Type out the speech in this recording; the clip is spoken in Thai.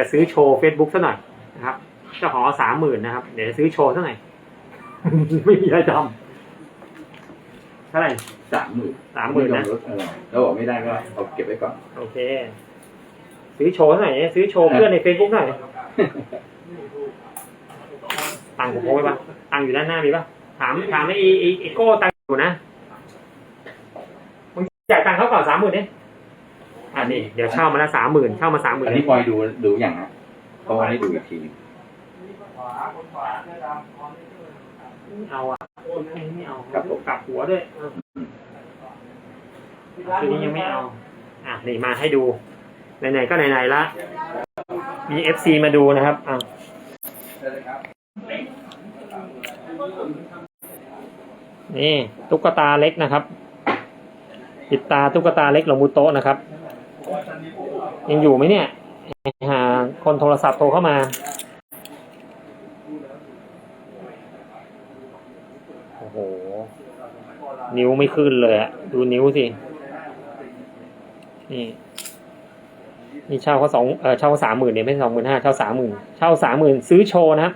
จะซื้อโชว์ Facebook ซะหน่อยนะครับเจ้าของสามหมื่นนะครับ เดี๋ยวจะซื้อโชว์ซะหน่อย ไม่มีอะไรทำเท่าไหร่สามหมื่นสามหมื่นนะเออแล้วบอกไม่ได้ก็เอาเก็บไว้ก่อน โอเค ซื้อโชว์ซะหน่อยซื้อโชว์เพื่อนใน Facebook หน่อยตังค์ผมโพสไว้ปะตังค์อยู่ด้านหน้ามีปะถามถามไอ้ไอ้ไอ้โก้ตังค์อยู่นะมึงจ่ายตังค์เขาก่อนสามหมื่นเนี่ย อ่านี่เดี๋ยวเช่ามาละสามหมื่นเช่ามาสามหมื่นอันนี้ปอยดูดูอย่างนะเพราะว่าให้ดูอีกทีหนึงเอาอะไม่เอากลับหัวด้วยเออทีนี้ยังไม่เอา อะนี่มาให้ดูไหนๆก็ไหนๆละมีเอฟซีมาดูนะครับอะนี่ตุ๊กตาเล็กนะครับ ปิดตาตุ๊กตาเล็กหลวงมุโตะนะครับ ยังอยู่ไหมเนี่ย หาคนโทรศัพท์โทรเข้ามา โอ้โห นิ้วไม่ขึ้นเลยอะดูนิ้วสิ นี่ นี่เช่าเขาสองเออเช่าสามหมื่นเนี่ยไม่สองหมื่นห้าเช่าสามหมื่นเช่าสามหมื่นซื้อโชว์นะครับ